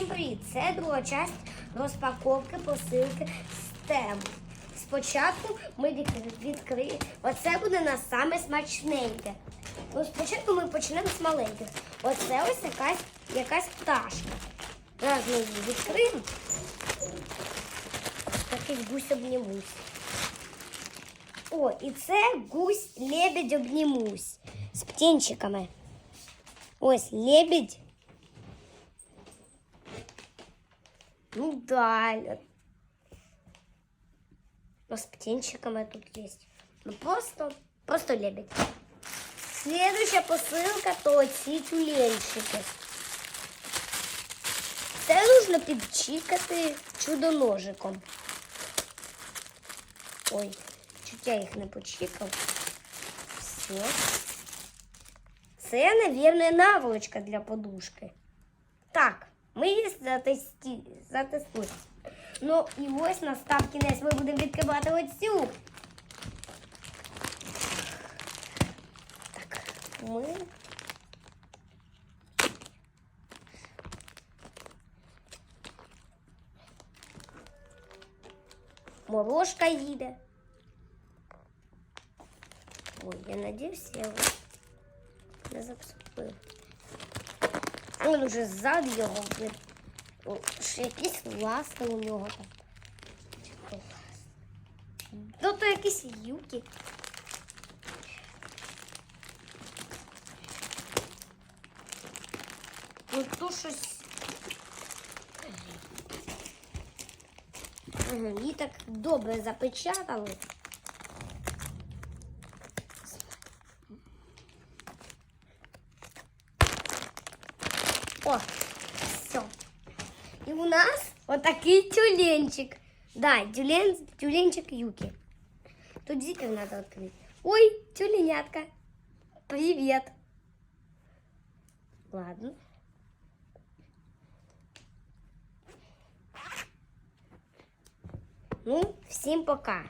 Всім привіт! Це друга часть розпаковки посилки з. Спочатку ми відкриємо. Оце буде на саме смачненьке. Ну, спочатку ми почнемо з маленьких. Оце ось якась, якась пташка. Зараз ми її відкриємо. Такий гусь обнімусь. О, і це гусь лебедь обнімусь з птенчиками. Ось лебедь. Ну да. Но с птенчиками тут есть. Ну просто, просто лебедь. Следующая посылка то ці тюленчики. Це нужно підчікати чудо-ножиком. Ой, чуть я їх не почікав. Все. Це, наверное, наволочка для подушки. Так, ми її затесті... затестуємо. Ну і ось настав кінець ми будемо відкривати оцю. Так, ми. Морошка їде. Ой, я надіюсь, я його не запсупив. Він уже ззаду його блін. Ще якісь ласти у нього там. Ну то якісь юки. Ну то щось. Її так добре запечатали. О, все. И у нас вот такой тюленчик. Да, тюлен, тюленчик Юки. Тут зипер надо открыть. Ой, тюленятка. Привет. Ладно. Ну, всем пока.